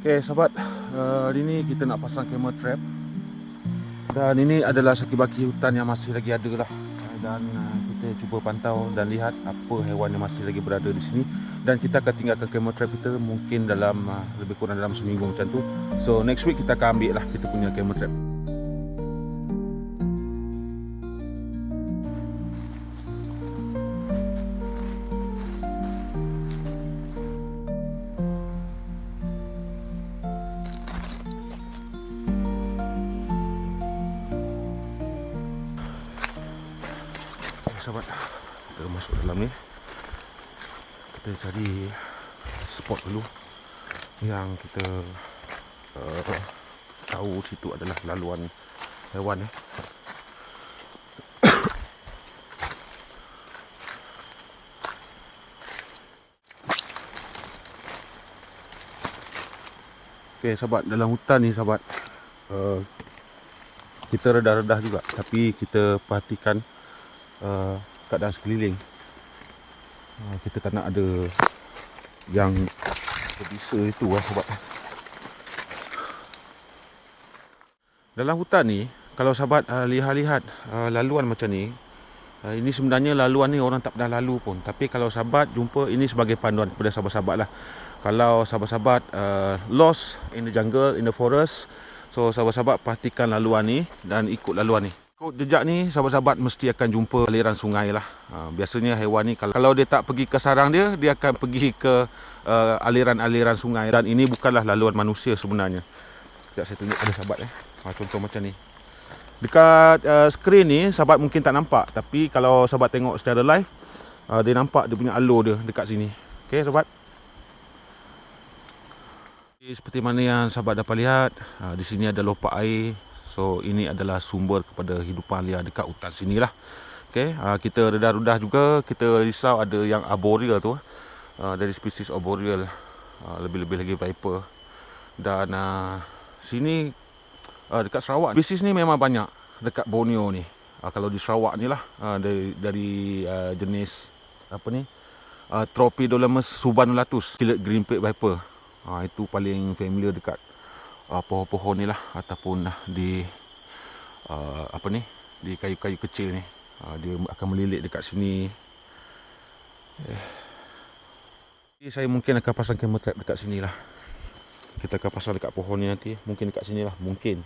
Okay sahabat, uh, hari ni kita nak pasang camera trap. Dan ini adalah saki-baki hutan yang masih lagi ada lah. Dan uh, kita cuba pantau dan lihat apa haiwan yang masih lagi berada di sini. Dan kita akan tinggalkan camera trap kita mungkin dalam uh, lebih kurang dalam seminggu macam tu. So next week kita akan ambil lah kita punya camera trap Dalam ni. Kita cari Spot dulu Yang kita uh, Tahu situ adalah laluan Haiwan eh. Okay sahabat dalam hutan ni sahabat uh, Kita redah-redah juga. Tapi kita perhatikan uh, keadaan sekeliling. Uh, kita tak nak ada yang berbisa itu lah sebab dalam hutan ni kalau sahabat uh, lihat-lihat uh, laluan macam ni uh, ini sebenarnya laluan ni orang tak pernah lalu pun. Tapi kalau sahabat jumpa ini sebagai panduan kepada sahabat-sahabat lah. Kalau sahabat-sahabat uh, lost in the jungle in the forest so sahabat-sahabat perhatikan laluan ni dan ikut laluan ni Ikut jejak ni sahabat-sahabat mesti akan jumpa aliran sungai lah. Ha, biasanya haiwan ni kalau, kalau dia tak pergi ke sarang dia, dia akan pergi ke uh, aliran-aliran sungai dan ini bukanlah laluan manusia sebenarnya. Sekejap saya tunjuk pada sahabat eh. Ha, contoh macam ni. Dekat uh, skrin ni sahabat mungkin tak nampak tapi kalau sahabat tengok secara live uh, dia nampak dia punya alur dia dekat sini. Okey sahabat. Seperti mana yang sahabat dapat lihat, uh, di sini ada lopak air So ini adalah sumber kepada hidupan liar dekat hutan sini lah. Okay, uh, kita redah-redah juga kita risau ada yang arboreal tu uh, dari spesies arboreal uh, lebih-lebih lagi viper dan uh, sini uh, dekat Sarawak spesies ni memang banyak dekat Borneo ni. Uh, kalau di Sarawak ni lah uh, dari dari uh, jenis apa ni uh, Tropidolamus subannulatus, kilat green plate viper. Uh, itu paling familiar dekat uh, pohon-pohon ni lah ataupun di uh, apa ni di kayu-kayu kecil ni. Uh, dia akan melilit dekat sini. Eh. saya mungkin akan pasang camera trap dekat sini lah. Kita akan pasang dekat pohon ni nanti. Mungkin dekat sini lah mungkin.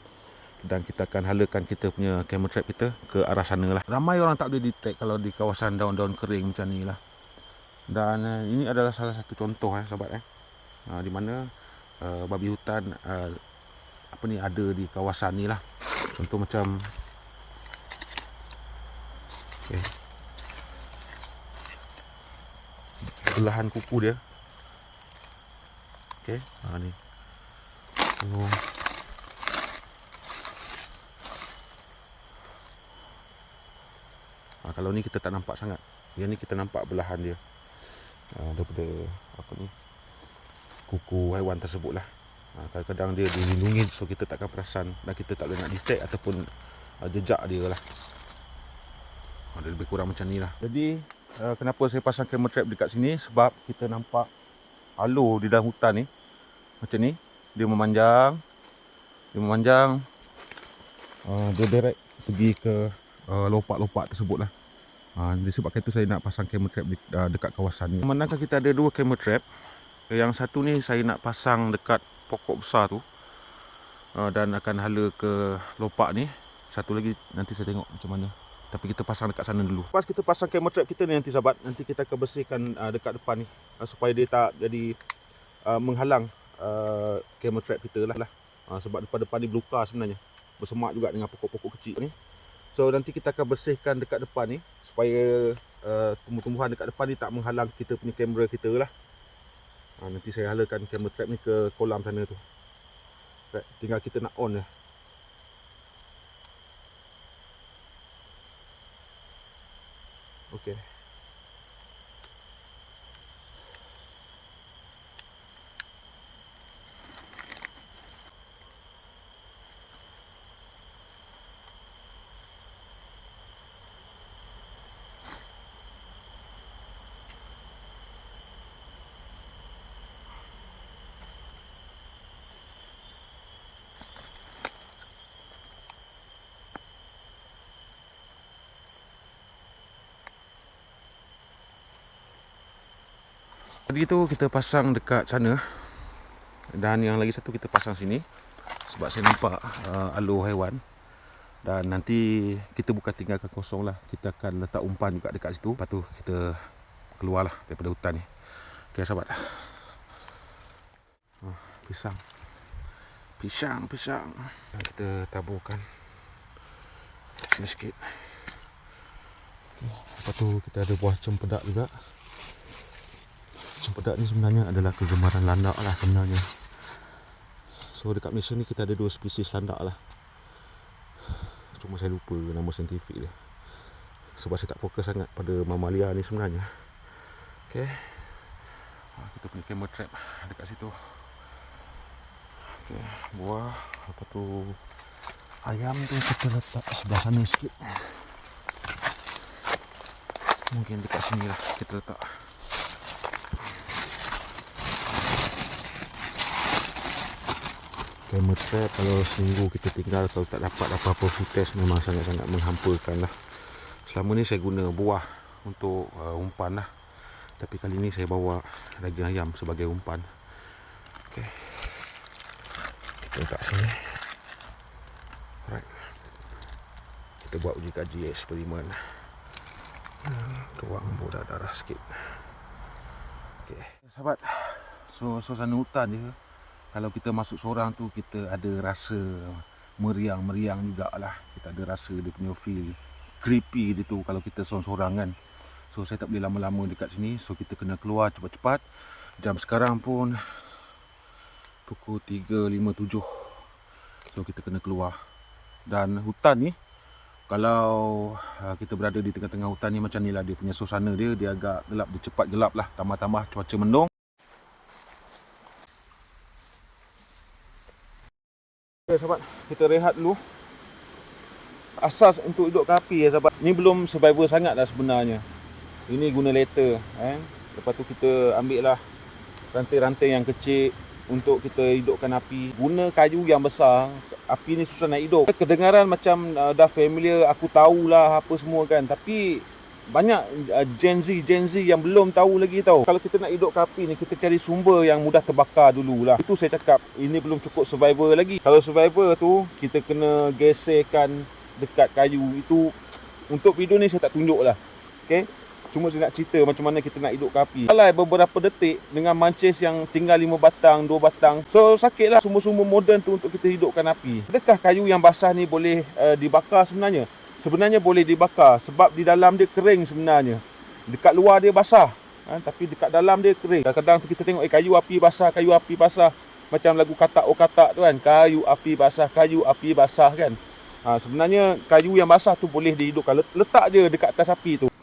Dan kita akan halakan kita punya camera trap kita ke arah sana lah. Ramai orang tak boleh detect kalau di kawasan daun-daun kering macam ni lah. Dan uh, ini adalah salah satu contoh eh sahabat eh. Uh, di mana uh, babi hutan uh, apa ni ada di kawasan ni lah. Contoh macam okay. belahan kuku dia. Okey ha ni. Tengok ha, kalau ni kita tak nampak sangat. Yang ni kita nampak belahan dia. Ha, daripada apa ni kuku haiwan tersebut lah ha, kadang-kadang dia dilindungi so kita takkan perasan dan kita tak boleh nak detect ataupun uh, jejak dia lah. Ha, dia lebih kurang macam ni lah. Jadi uh, kenapa saya pasang camera trap dekat sini? Sebab kita nampak alur di dalam hutan ni. Macam ni. Dia memanjang. Dia memanjang. Uh, dia direct pergi ke uh, lopak-lopak tersebut lah. Ha, disebabkan itu saya nak pasang camera trap di, uh, dekat kawasan ni. Memandangkan kita ada dua camera trap. Yang satu ni saya nak pasang dekat pokok besar tu. Uh, dan akan hala ke lopak ni. Satu lagi nanti saya tengok macam mana. Tapi kita pasang dekat sana dulu. Pas kita pasang camera trap kita ni nanti sahabat. Nanti kita akan bersihkan uh, dekat depan ni. Uh, supaya dia tak jadi menghalang camera trap kita lah. lah. Sebab depan-depan ni belukar sebenarnya. Bersemak juga dengan pokok-pokok kecil ni. So nanti kita akan bersihkan dekat depan ni supaya uh, tumbuh-tumbuhan dekat depan ni tak menghalang kita punya kamera kita lah. Ha, nanti saya halakan kamera trap ni ke kolam sana tu. Right, tinggal kita nak on je. Tadi tu kita pasang dekat sana. Dan yang lagi satu kita pasang sini sebab saya nampak uh, alur haiwan. Dan nanti kita bukan tinggalkan kosong lah. Kita akan letak umpan juga dekat situ. Lepas tu kita keluar lah daripada hutan ni. Ok sahabat. Uh, pisang. Pisang pisang. Kita taburkan. Sini sikit lepas tu kita ada buah cempedak juga cempedak ni sebenarnya adalah kegemaran landak lah sebenarnya. So dekat Malaysia ni kita ada dua spesies landak lah. Cuma saya lupa nama saintifik dia. Sebab saya tak fokus sangat pada mamalia ni sebenarnya. Ok ha, kita punya camera trap dekat situ. Ok buah. Lepas tu ayam tu kita letak sebelah sana sikit. Mungkin dekat sini lah kita letak camera trap kalau seminggu kita tinggal kalau tak dapat apa-apa footage memang sangat-sangat menghampakan lah. Selama ni saya guna buah untuk uh, umpan lah. Tapi kali ni saya bawa daging ayam sebagai umpan. Ok. Kita letak sini. Alright. Kita buat uji kaji eksperimen. Hmm, tuang boda darah sikit. Ok. Sahabat so suasana hutan dia kalau kita masuk seorang tu kita ada rasa meriang-meriang jugalah. Kita ada rasa dia punya feel creepy dia tu kalau kita seorang-seorang kan. So saya tak boleh lama-lama dekat sini. So kita kena keluar cepat-cepat. Jam sekarang pun pukul 3.57 so kita kena keluar. Dan hutan ni kalau uh, kita berada di tengah-tengah hutan ni macam ni lah dia punya suasana dia. Dia agak gelap dia cepat gelap lah. Tambah-tambah cuaca mendung Okay, sahabat, kita rehat dulu. Asas untuk hidup kapi ya sahabat. Ni belum survival sangat dah sebenarnya. Ini guna letter, eh. Lepas tu kita ambil lah rantai-rantai yang kecil untuk kita hidupkan api. Guna kayu yang besar. Api ni susah nak hidup. Kedengaran macam uh, dah familiar, aku tahulah apa semua kan. Tapi banyak uh, Gen Z Gen Z yang belum tahu lagi tahu kalau kita nak hidup api ni kita cari sumber yang mudah terbakar dululah. Itu saya cakap ini belum cukup survivor lagi. Kalau survivor tu kita kena geserkan dekat kayu. Itu untuk video ni saya tak tunjuk lah okay? cuma saya nak cerita macam mana kita nak hidup api kalau beberapa detik dengan mancis yang tinggal 5 batang 2 batang. So sakit lah sumber-sumber moden tu untuk kita hidupkan api. Adakah kayu yang basah ni boleh uh, dibakar sebenarnya sebenarnya boleh dibakar sebab di dalam dia kering sebenarnya. Dekat luar dia basah. Ha, tapi dekat dalam dia kering. Kadang-kadang kita tengok eh, kayu api basah, kayu api basah. Macam lagu katak oh katak tu kan. Kayu api basah, kayu api basah kan. Ha, sebenarnya kayu yang basah tu boleh dihidupkan. Letak je dekat atas api tu.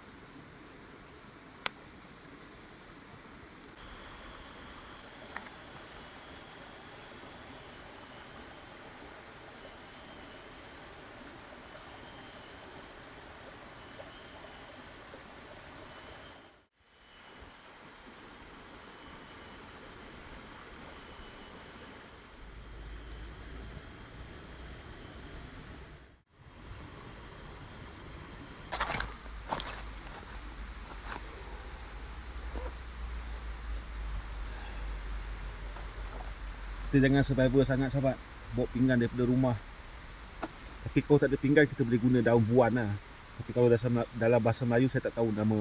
Kita jangan survival sangat sahabat. Bawa pinggan daripada rumah. Tapi kalau tak ada pinggan kita boleh guna daun buan lah. Tapi kalau dalam, dalam bahasa Melayu saya tak tahu nama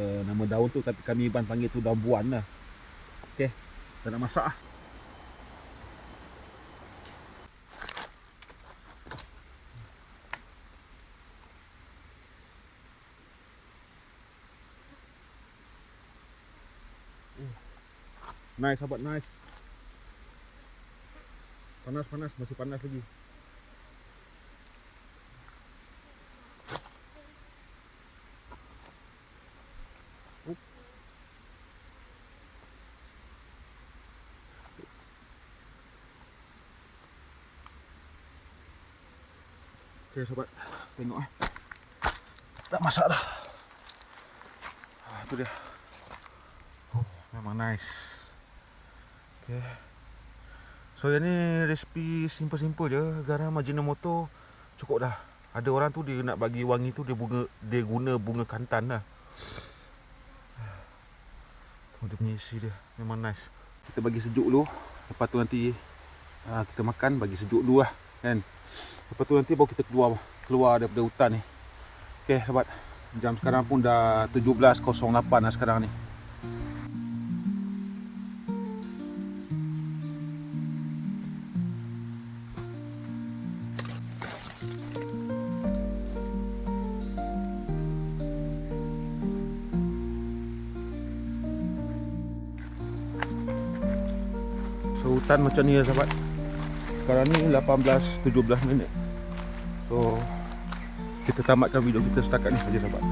uh, nama daun tu tapi kami Iban panggil tu daun buan lah. Ok tak nak masak lah. Nice sahabat, nice. Panas panas masih panas lagi. Okey sobat, tengok eh. Tak masak dah. Ah, tu dia. Oh, memang nice. Okey. So yang ni resipi simple-simple je Garam Ajinomoto Cukup dah Ada orang tu dia nak bagi wangi tu Dia bunga dia guna bunga kantan lah Oh, dia punya isi dia memang nice. Kita bagi sejuk dulu. Lepas tu nanti uh, kita makan bagi sejuk dulu lah kan. Lepas tu nanti baru kita keluar keluar daripada hutan ni. Okey sahabat. Jam sekarang pun dah 17.08 lah sekarang ni. Hutan macam ni ya sahabat. Sekarang ni 18 17 minit. So kita tamatkan video kita setakat ni saja sahabat.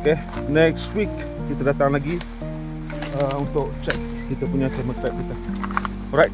Okay next week kita datang lagi uh, Untuk check kita punya camera trap kita. Alright